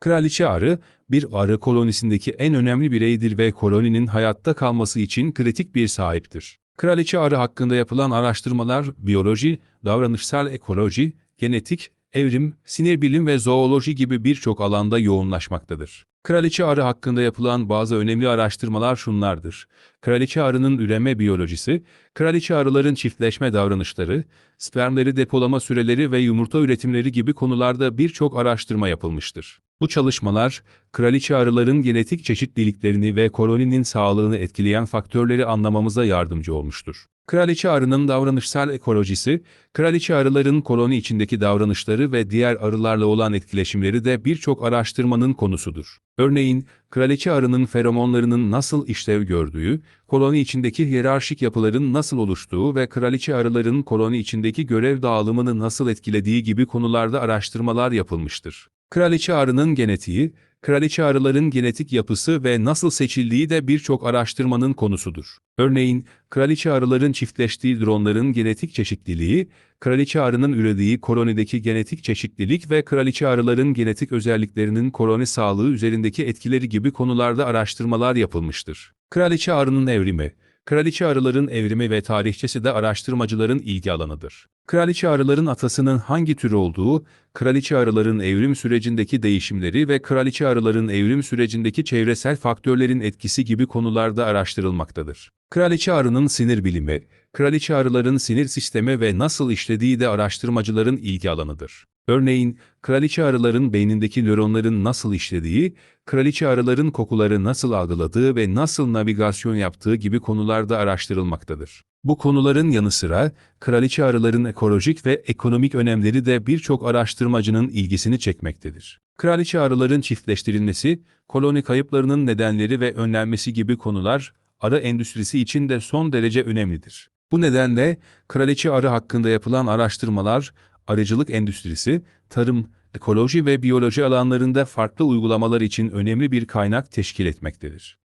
Kraliçe arı, bir arı kolonisindeki en önemli bireydir ve koloninin hayatta kalması için kritik bir sahiptir. Kraliçe arı hakkında yapılan araştırmalar biyoloji, davranışsal ekoloji, genetik, evrim, sinir bilim ve zooloji gibi birçok alanda yoğunlaşmaktadır. Kraliçe arı hakkında yapılan bazı önemli araştırmalar şunlardır. Kraliçe arının üreme biyolojisi, kraliçe arıların çiftleşme davranışları, spermleri depolama süreleri ve yumurta üretimleri gibi konularda birçok araştırma yapılmıştır. Bu çalışmalar, kraliçe arıların genetik çeşitliliklerini ve koloninin sağlığını etkileyen faktörleri anlamamıza yardımcı olmuştur. Kraliçe arının davranışsal ekolojisi, kraliçe arıların koloni içindeki davranışları ve diğer arılarla olan etkileşimleri de birçok araştırmanın konusudur. Örneğin, kraliçe arının feromonlarının nasıl işlev gördüğü, koloni içindeki hiyerarşik yapıların nasıl oluştuğu ve kraliçe arıların koloni içindeki görev dağılımını nasıl etkilediği gibi konularda araştırmalar yapılmıştır. Kraliçe arının genetiği, kraliçe arıların genetik yapısı ve nasıl seçildiği de birçok araştırmanın konusudur. Örneğin, kraliçe arıların çiftleştiği dronların genetik çeşitliliği, kraliçe arının ürediği kolonideki genetik çeşitlilik ve kraliçe arıların genetik özelliklerinin koloni sağlığı üzerindeki etkileri gibi konularda araştırmalar yapılmıştır. Kraliçe arının evrimi Kraliçe arıların evrimi ve tarihçesi de araştırmacıların ilgi alanıdır. Kraliçe arıların atasının hangi tür olduğu, kraliçe arıların evrim sürecindeki değişimleri ve kraliçe arıların evrim sürecindeki çevresel faktörlerin etkisi gibi konularda araştırılmaktadır. Kraliçe arının sinir bilimi, kraliçe arıların sinir sistemi ve nasıl işlediği de araştırmacıların ilgi alanıdır. Örneğin, kraliçe arıların beynindeki nöronların nasıl işlediği, kraliçe arıların kokuları nasıl algıladığı ve nasıl navigasyon yaptığı gibi konularda araştırılmaktadır. Bu konuların yanı sıra, kraliçe arıların ekolojik ve ekonomik önemleri de birçok araştırmacının ilgisini çekmektedir. Kraliçe arıların çiftleştirilmesi, koloni kayıplarının nedenleri ve önlenmesi gibi konular, arı endüstrisi için de son derece önemlidir. Bu nedenle, kraliçe arı hakkında yapılan araştırmalar, arıcılık endüstrisi, tarım, ekoloji ve biyoloji alanlarında farklı uygulamalar için önemli bir kaynak teşkil etmektedir.